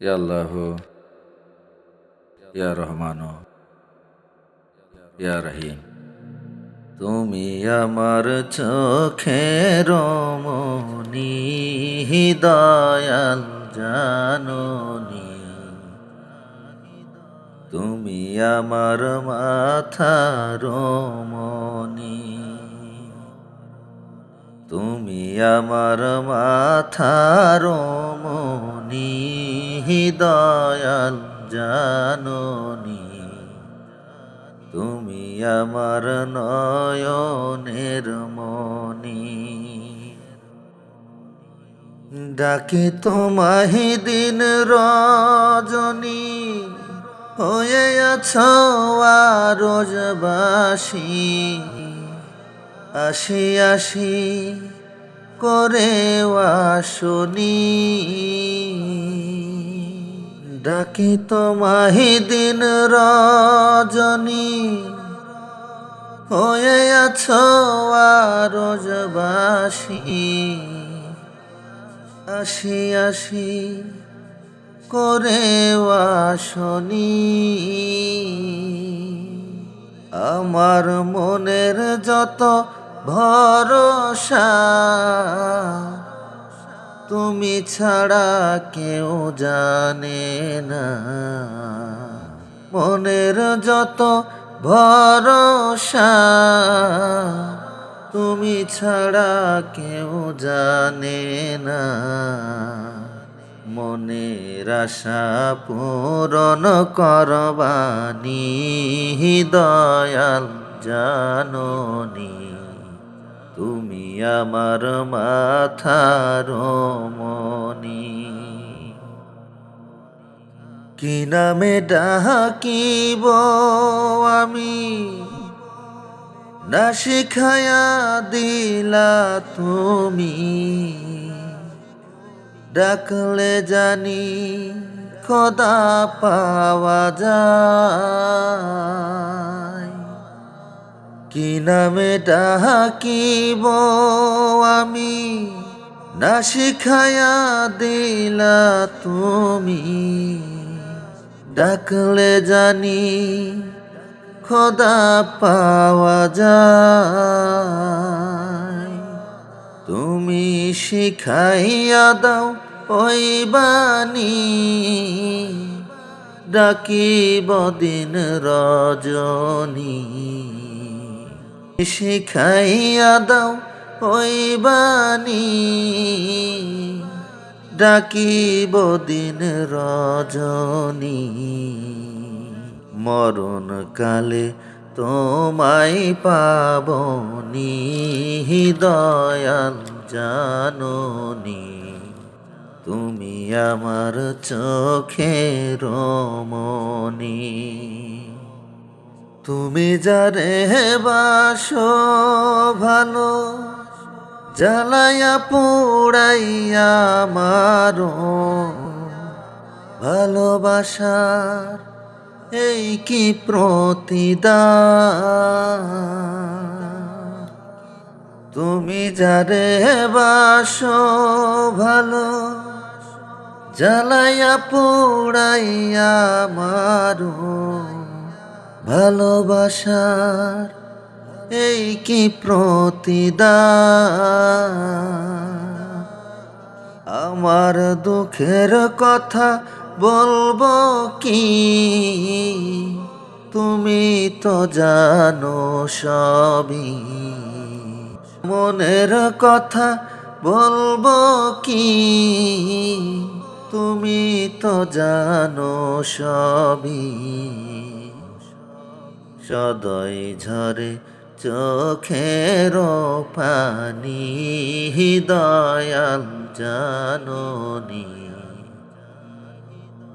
আল্লাহ, ইয়া রহমান, ইয়া রহিম। তুমি আমার চোখের মনি দয়াল জাননি। তুমি আমার মাথার মনি তুমি আমার মাথার মনি দয়াল জাননি। তুমি আমার নয়নের মনি। ডাকে তোমাহি দিন রজনী, হয়ে আছো রোজবাসী আসি আসি করে আসনি। ডাকি তোমাহি দিন রজনী, হয়ে আছো রোজবাসী আসি আসি করে আসনি। আমার মনের যত ভরসা, তুমি ছাড়া কেউ জানে না। মনের যত ভরসা, তুমি ছাড়া কেউ জানে না। মনের আশা পূরণ করবানি, দয়াল জাননি। তুমি আমার মাথার মনি কি নামে ডাকিব আমি? না শিখায়া দিলা তুমি। ডাকলে জানি খোদা পাওয়া যায়। কি নামে ডাকিব আমি? না শিখায়া দিলা তুমি। ডাকলে জানি খোদা পাওয়া যায়। তুমি শিখাইয়া দাও ওই বাণী। ডাকিব দিন রজনী। শিখাইয়া দাও ওই বাণী। ডাকিব দিন রজনী। মরণ কালে তোমায় পাবনি দয়াল জাননি। তুমি আমার চোখের মনি তুমি যারে বাসো ভালো জ্বালাইয়া পোড়াইয়া মারো। ভালোবাসার এই কি প্রতিদান। তুমি যারে বাসো ভালো জ্বালাইয়া পোড়াইয়া মারো। ভালোবাসার এই কি প্রতিদান। আমার দুঃখের কথা বলব কি? তুমি তো জানো সবই। মনের কথা বলব কি? তুমি তো জানো সবই। সদয় ঝরে চোখের পানি দয়াল জাননি।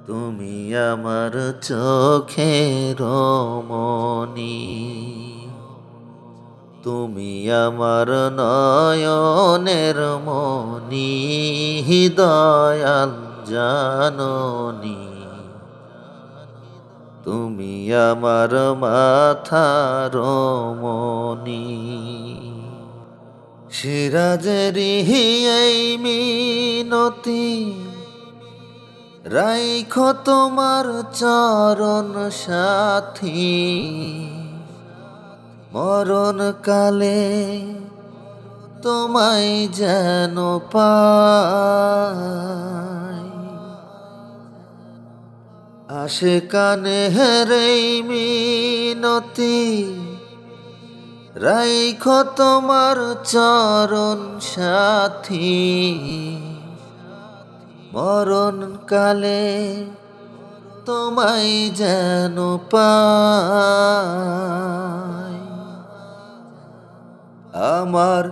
তুমি আমার চোখের মনি তুমি আমার নয়নের মনি দয়াল জাননি। তুমি আমার মাথার মনি সিরাজের এই মিনতি রাইখো তোমার চরণ সাথী। মরণ কালে তোমায় যেন পাই। আসে কানে হেরে মিনতি, রাইখো তোমার চরণ সাথী। মরণ কালে তোমায় যেন আমার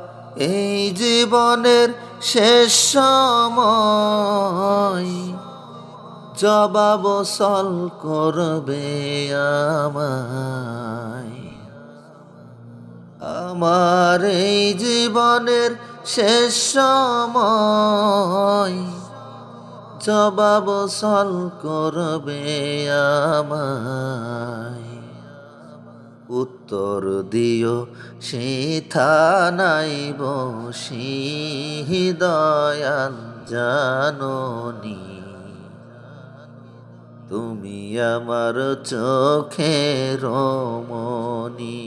এই জীবনের শেষ সময় জবাব সল করবে আমায়। আমার এই জীবনের শেষ সময় জবাব সল করবে আমায়। উত্তর দিও নাই বসি দয়াল জাননী। তুমি আমার চোখের মনি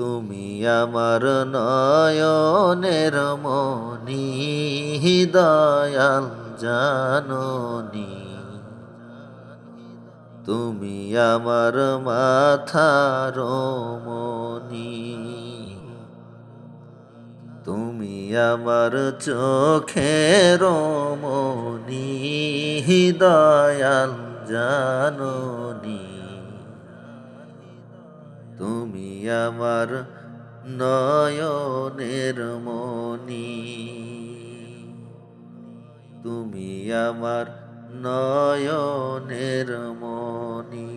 তুমি আমার নয়নের মনি দয়াল জাননী। তুমি আমার মাথার মনি তুমি আমার চোখের মনি দয়াল জাননী। তুমি আমার নয়নের মনি তুমি আমার নয়নের মনি